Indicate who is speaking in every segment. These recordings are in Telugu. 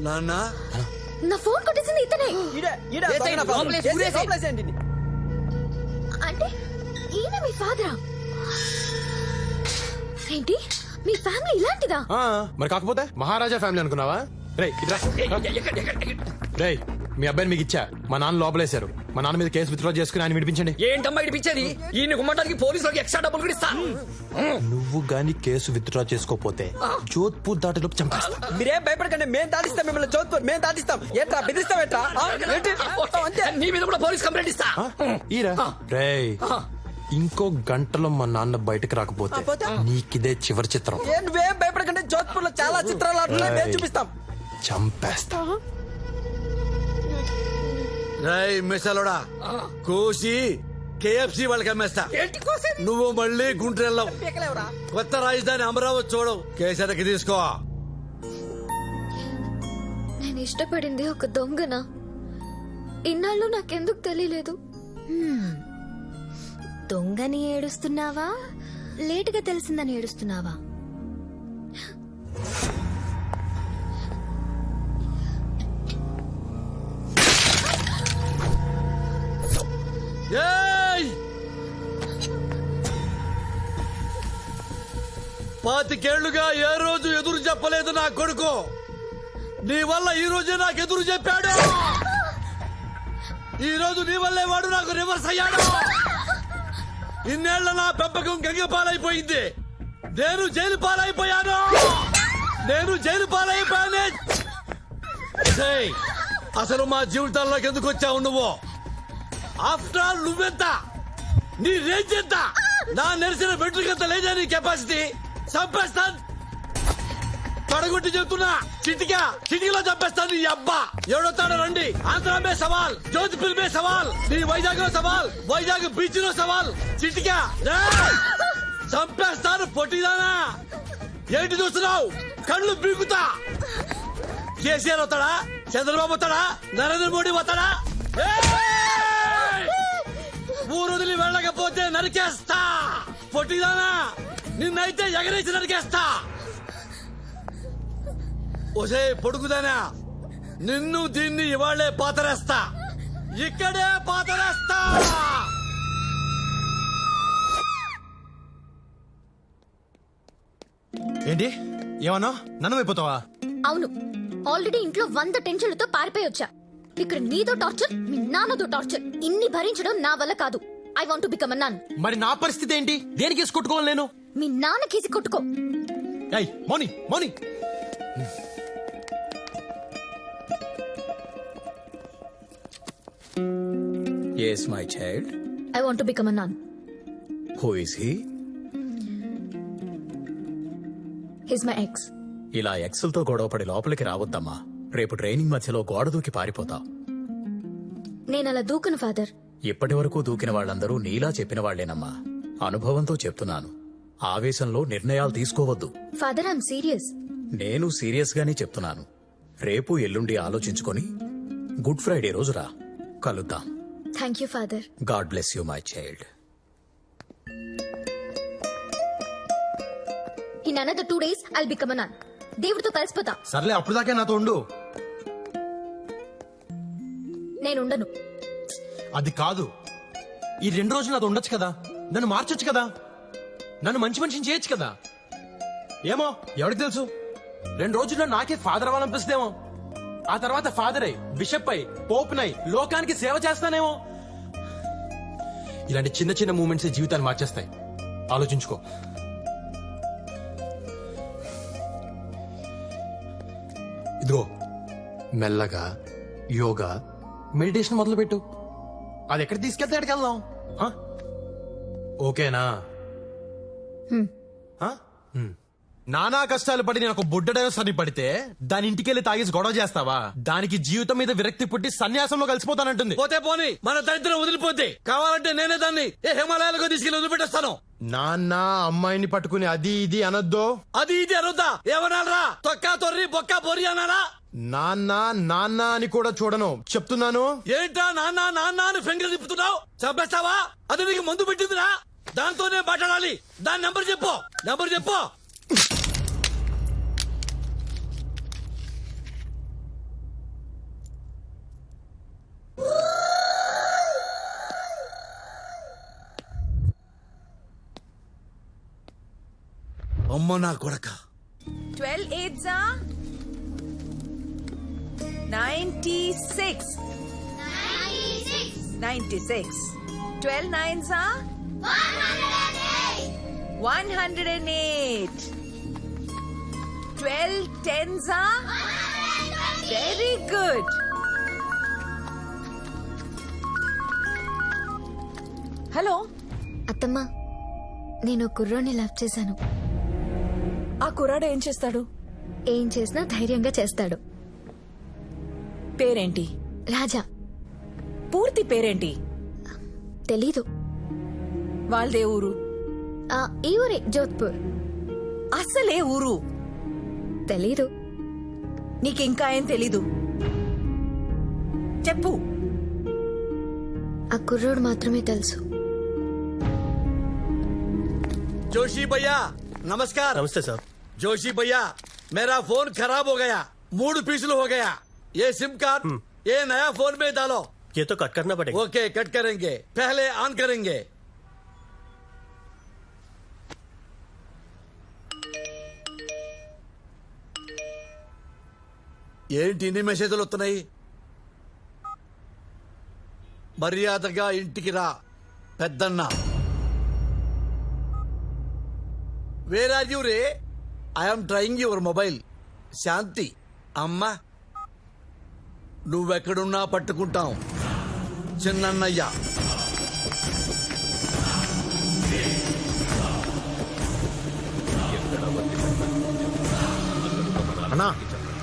Speaker 1: నాన్న?
Speaker 2: నా ఫోన్ కొట్టేసింది ఇతనే. అంటే ఈయన మీ ఫాదరా? ఏంటి? మీ ఫ్యామిలీ ఇలాంటిదా?
Speaker 3: ఆ, మరి కాకపోతే మహారాజా ఫ్యామిలీ అనుకున్నావా? రేయ్ ఇట్రా రేయ్ మీ అబ్బాయిని మీకు ఇచ్చా. మా నాన్న లోపలేశారు. మా నాన్న మీద కేసు విత్డ్రా చేసుకుని ఆయన విడిపించండి.
Speaker 4: ఏంటమ్మా ఇడిపించేది ఈయన గుమ్మటానికి పోలీసులకు ఎక్స్ట్రా డబ్బులు కూడా ఇస్తా.
Speaker 3: నువ్వు గాని కేసు విత్డ్రా చేసుకోపోతే జోధ్పూర్ దాటిలోపు చంపేస్తా.
Speaker 5: మీరేం భయపడకండి మేము దాటిస్తాం మిమ్మల్ని జోధ్పూర్ మేము దాటిస్తాం. ఏంట్రా బెదిరిస్తాం అంతే.
Speaker 4: నీ మీద కూడా పోలీస్ కంప్లైంట్ ఇస్తా.
Speaker 3: ఈరా. రేయ్ ఇంకో గంటలో మా నాన్న బయటకు రాకపోతే? నీకిదే చివరి చిత్రం.
Speaker 5: నువ్వేం భయపడకండి జోధ్పూర్లో చాలా చిత్రాలు. చూపిస్తాం.
Speaker 3: చంపేస్తా.
Speaker 1: రై మిసలోడా కోసి కేఎఫ్సి వాళ్ళకి అమ్మేస్తా. నువ్వు మళ్ళీ గుంటెళ్ళవు కొత్త రాజధాని అమరావతి చూడవు. కేసరికి తీసుకో.
Speaker 2: నేను ఇష్టపడింది ఒక దొంగన? ఇన్నాళ్ళు నాకెందుకు తెలియలేదు?
Speaker 6: దొంగని ఏడుస్తున్నావా? లేటుగా తెలిసిందని ఏడుస్తున్నావా?
Speaker 1: పాతికేళ్ళుగా ఏ రోజు ఎదురు చెప్పలేదు నా కొడుకు. నీ వల్ల ఈ రోజే నాకు ఎదురు చెప్పాడు. ఈ రోజు నీ వల్లే వాడు నాకు రివర్స్ అయ్యాడు. ఇన్నేళ్ళ నా పెంపకం గంగ పాలైపోయింది నేను జైలు పాలైపోయాను. నేను జైలు పాలైపోయానే. ఛేయ్! అసలు మా జీవితాల్లోకి ఎందుకు వచ్చావు నువ్వు? ఆఫ్టర్ ఆల్ నువ్వెంత? నీ రేంజ్ ఎంత? నా నెరిసిన వెంట్రుకంత లేదా నీ కెపాసిటీ చంపేస్తాను. తొడగొట్టి చెప్తున్నా చిటికా చిటికలో చంపేస్తాను నీ అబ్బా. ఎవడొస్తాడో రండి. ఆంధ్రమే సవాల్ జోధ్పూర్ మే సవాల్ నీ వైజాగ్లో సవాల్ వైజాగ్ బీచ్లో సవాల్. చిటికా చంపేస్తాను పొట్టిదానా. ఏంటి చూస్తున్నావు? కళ్ళు బీగుతా కేసీఆర్ వస్తాడా? చంద్రబాబు వస్తాడా? నరేంద్ర మోడీ వస్తాడా? ఊరు వదిలి వెళ్ళకపోతే నరికేస్తా. పొట్టిదానా. నిన్నైతే ఎగరేసి నరికేస్తా. ఒసే పొడుగుదానా నిన్ను దీన్ని ఇవాళ్ళే పాతరేస్తా. ఇక్కడే పాతరేస్తా.
Speaker 3: ఏంటి? ఏమన్నా? నన్ను అయిపోతావా
Speaker 2: అవును. ఆల్రెడీ ఇంట్లో వంద టెన్షన్లతో పారిపోయి వచ్చా. ఇక్కడ నీతో టార్చర్ మీ నాన్నతో టార్చర్. ఇన్ని భరించడం నా వల్ల కాదు. ఐ వాంట్ బికమ్ అన్నాను
Speaker 3: మరి నా పరిస్థితి ఏంటి? దేనికి కొట్టుకోవాలి నేను?
Speaker 2: మీ నాన్న కేసి కొట్టుకో.
Speaker 3: ఏయ్ Moni Moni.
Speaker 4: Yes my child
Speaker 2: I want become అన్నాను
Speaker 4: who is he
Speaker 2: his my ex
Speaker 4: ఇలా ఎక్సెల్తో గొడవపడి లోపలికి రావద్దమ్మా. రేపు ట్రైనింగ్ మధ్యలో గోడ దూకి పారిపోతావు
Speaker 2: నేను అలా దూకను ఫాదర్
Speaker 4: ఇప్పటి వరకు దూకిన వాళ్ళందరూ నీలా చెప్పిన వాళ్ళేనమ్మా అనుభవంతో చెప్తున్నాను. ఆవేశంలో నిర్ణయాలు తీసుకోవద్దు.
Speaker 2: Father I'm serious.
Speaker 4: నేను సీరియస్ గానే చెప్తున్నాను. రేపు ఎల్లుండి ఆలోచించుకొని గుడ్ ఫ్రైడే రోజు రా. కలుద్దాం.
Speaker 2: Thank you father.
Speaker 4: God bless you my child.
Speaker 2: In another two days I'll become అన్నాన్ దేవుడితో కలిసిపోతా.
Speaker 3: సర్లే అప్పుడు దాకా నాతో ఉండు.
Speaker 2: నేను ఉండను.
Speaker 3: అది కాదు. ఈ రెండు రోజులు అది ఉండొచ్చు కదా? నన్ను మార్చొచ్చు కదా? నన్ను మంచి మనిషిని చేయొచ్చు కదా? ఏమో ఎవరికి తెలుసు? రెండు రోజుల్లో నాకే ఫాదర్ అవ్వాలనిపిస్తేమో ఆ తర్వాత ఫాదర్ అయి బిషప్ అయి పోపునై లోకానికి సేవ చేస్తానేమో. ఇలాంటి చిన్న చిన్న మూమెంట్స్ జీవితాన్ని మార్చేస్తాయి. ఆలోచించుకో. ఇదిగో మెల్లగా యోగా మెడిటేషన్ మొదలుపెట్టు. అది ఎక్కడ తీసుకెళ్తే ఎక్కడికి వెళ్దాం ఆ? ఓకేనా ఆ? హ్మ్. నానా కష్టాలు పడి నేను ఒక బుడ్డడో సరి పడితే దాని ఇంటికెళ్ళి తాగేసి గొడవ చేస్తావా? దానికి జీవితం మీద విరక్తి పుట్టి సన్యాసంలో కలిసిపోతానంటుంది.
Speaker 1: పోతే పోని మన దరిద్రం వదిలిపోతే కావాలంటే నేనే దాన్ని ఏ హిమాలయాలకు తీసుకెళ్ళి వదిలిపెట్టేస్తాను.
Speaker 3: నాన్న అమ్మాయిని పట్టుకుని అది ఇది అనొద్దో.
Speaker 1: అది ఇది అనుద్దా? ఏమనాలరా? తొక్కా తొర్రి బొక్క బొరి అనాలా?
Speaker 3: నాన్న నాన్న అని కూడా చూడను. చెప్తున్నాను?
Speaker 1: ఏంటా నాన్న నాన్న అని ఫింగర్ తిప్పుతున్నావు? చంపేస్తావా? అది నీకు మందు పెట్టిందిరా? దాంతోనే మాట్లాడాలి. దాని నెంబర్ చెప్పు. నెంబర్ చెప్పు. అమ్మ నా కొడక.
Speaker 7: ట్వెల్వ్ ఎయిట్సా 12 eights are 96. 96. 12 nines are 108. 12 tens are very good. Hello
Speaker 6: అత్తమ్మా నేను కుర్రోని లవ్ చేశాను
Speaker 7: ఆ కుర్రాడు ఏం చేస్తాడు
Speaker 6: ఏం చేసినా ధైర్యంగా చేస్తాడు
Speaker 7: పేరేంటి
Speaker 6: రాజా
Speaker 7: పూర్తి పేరేంటి
Speaker 6: తెలీదు
Speaker 7: వాళ్ళదే ఊరు
Speaker 6: ఆ, ఈ ఊరే జోధ్పూర్
Speaker 7: అసలే ఊరు
Speaker 6: తెలీదు
Speaker 7: నీకింకా ఏం తెలీదు చెప్పు
Speaker 6: ఆ కుర్రోడు మాత్రమే తెలుసు
Speaker 1: जोशी भैया नमस्कार
Speaker 8: नमस्ते सर
Speaker 1: जोशी भैया मेरा फोन खराब हो गया मूड पिछल हो गया ये सिम कार्ड ये नया फोन में डालो
Speaker 8: ये तो कट करना पड़ेगा
Speaker 1: ओके कट करेंगे पहले ऑन करेंगे ఏంటి ఇన్ని మెసేజ్లు వస్తున్నాయి మర్యాదగా ఇంటికి రా పెద్దన్న where are you ray I'm trying your mobile Shanti అమ్మా నువ్వెక్కడున్నా పట్టుకుంటాం. చిన్నన్నయ్య.
Speaker 9: అన్నా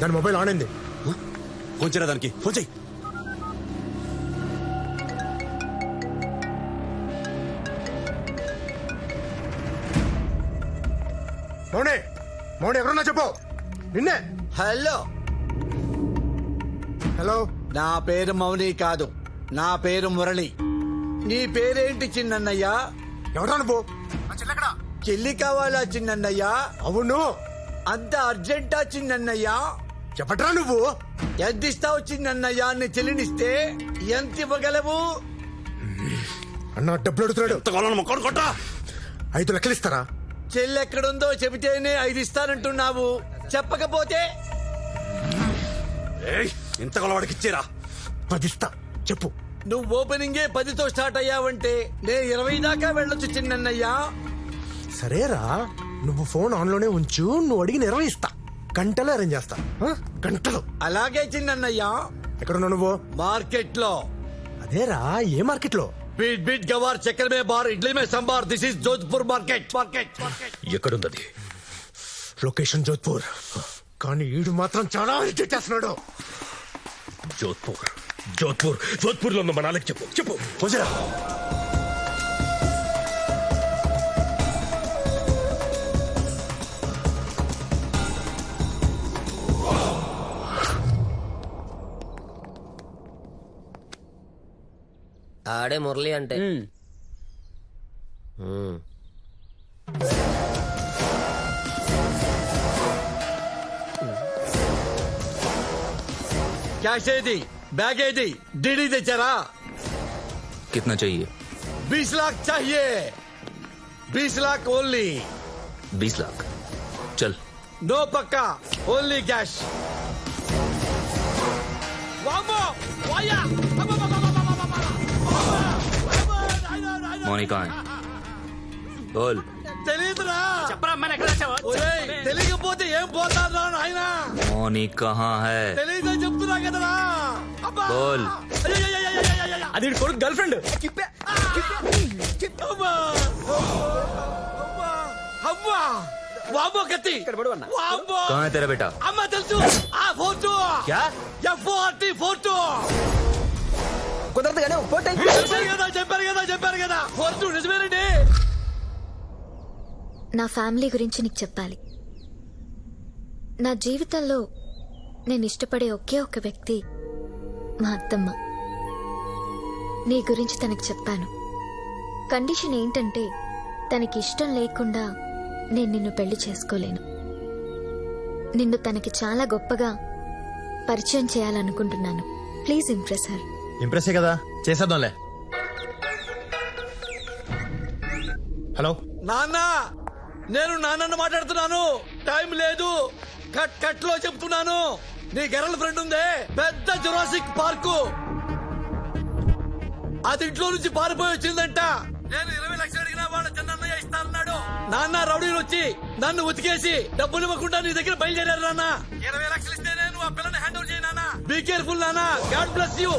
Speaker 9: దాని మొబైల్ ఆన్ అయింది.
Speaker 8: ఫోన్ చేయరా దానికి? ఫోన్ చేయి.
Speaker 9: మౌనే మౌనే ఎవరన్నా చెప్పు. నిన్నే.
Speaker 1: హలో.
Speaker 9: హలో
Speaker 1: నా పేరు మౌని కాదు. నా పేరు మురళి. నీ పేరేంటి
Speaker 9: నువ్వు? నా చెల్లెక్కడా?
Speaker 1: చెల్లి కావాలా చిన్నన్నయ్య?
Speaker 9: అవును.
Speaker 1: అంత అర్జెంటా చిన్నన్నయ్య?
Speaker 9: చెప్పట్రా నువ్వు?
Speaker 1: ఎంత ఇస్తావు చిన్నన్నయ్య నీ చెల్లినిస్తే ఎంత ఇవ్వగలవు?
Speaker 9: అన్న డబ్బులు అడుగుతున్నాడు. ఐదు లెక్కలు ఇస్తారా?
Speaker 1: చెల్లి ఎక్కడుందో చెబితేనే ఐదు ఇస్తానంటున్నావు. చెప్పకపోతే?
Speaker 8: ఏయ్ ఇంత కొలవాడికి ఇచ్చేరా
Speaker 9: పదిస్తా చెప్పు.
Speaker 1: నువ్వు ఓపెనింగే పదితో స్టార్ట్ అయ్యావంటే నేను ఇరవై దాకా వెళ్ళొచ్చు చిన్నయ్యా
Speaker 9: సరేరా నువ్వు ఫోన్ ఆన్లోనే ఉంచు నువ్వు అడిగి నిర్వహిస్తా గంటలో అరేంజ్ చేస్తా. గంటలు.
Speaker 1: అలాగే చిన్నయ్యా
Speaker 9: ఎక్కడున్నా నువ్వు?
Speaker 1: మార్కెట్లో
Speaker 9: అదేరా ఏ మార్కెట్లో?
Speaker 1: బీట్ బీట్ గవార్ చక్కెర మే బార్ ఇడ్లీ మే sambar this is Jodhpur market market
Speaker 4: ఎక్కడుందది?
Speaker 9: Location Jodhpur. కానీ ఈడు మాత్రం చాలా ఇరిటేట్ చేస్తున్నాడు.
Speaker 8: జోధ్పూర్. జోధ్పూర్. జోధ్పూర్లో ఉన్న మనాలకి చెప్పు. చెప్పు.
Speaker 9: చేయరా
Speaker 10: ఆడే మురళి అంటే. మ్మ్.
Speaker 1: कैश दी बैग दी डीडी दे चरा
Speaker 11: कितना चाहिए
Speaker 1: बीस लाख चाहिए बीस लाख ओनली
Speaker 11: बीस लाख चल
Speaker 1: नो पक्का ओनली कैश
Speaker 11: मौनी कहाँ है बोल
Speaker 1: తెలియదురా ఒరేయ్, తెలియకపోతే ఏం పోతారా నాయన
Speaker 11: मौनी कहाँ है
Speaker 1: తెలియదని చెప్తున్నా కదరా అబ్బా!
Speaker 11: బోల్.
Speaker 1: అయ్యయ్యయ్యయ్యయ్యయ్యయ్య!
Speaker 3: అది వీడి కొడుకు గర్ల్ ఫ్రెండ్
Speaker 1: అమ్మా! అమ్మా! అమ్మా! వామ్మో కత్తి వామ్మో!
Speaker 11: कहाँ है तेरा बेटा
Speaker 1: అమ్మ తెలుసు ఆ ఫోటో
Speaker 3: క్యా
Speaker 1: ఎఫ్ఓఆర్టీ ఫోటో
Speaker 5: కుదరదు కానీ ఒక ఫోటో
Speaker 1: చెప్పారు కదా చెప్పారు కదా చెప్పారు కదా ఫోటో నిజమేనండి
Speaker 6: నా ఫ్యామిలీ గురించి నీకు చెప్పాలి నా జీవితంలో నేను ఇష్టపడే ఒకే ఒక వ్యక్తి మా అత్తమ్మ. నీ గురించి తనకు చెప్పాను. కండిషన్ ఏంటంటే తనకి ఇష్టం లేకుండా నేను నిన్ను పెళ్ళి చేసుకోలేను. నిన్ను తనకి చాలా గొప్పగా పరిచయం చేయాలనుకుంటున్నాను. Please impress her.
Speaker 3: ఇంప్రెసే కదా? చేసేద్దాంలే. హలో?
Speaker 1: నాన్న! నేను నాన్నన్న మాట్లాడుతున్నాను. టైం లేదు. కట్ కట్లో చెప్తున్నాను. నీ గర్ల్ ఫ్రెండ్ ఉందే. పెద్ద జురాసిక్ పార్కు. అది ఇంట్లో నుంచి పారిపోయి వచ్చిందంట. నేను ఇరవై లక్షలు అడిగినా వాళ్ళ చిన్నయ్య ఇస్తానన్నాడు. నాన్న రౌడీలు వచ్చి నన్ను ఉతికేసి డబ్బులు ఇవ్వకుండా నీ దగ్గర బయలుదేరారు నాన్న. ఇరవై లక్షలు ఇస్తే నేను ఆ పిల్లని హ్యాండ్ ఓవర్ చేయనా బీ కేర్ఫుల్ నాన్న. God bless you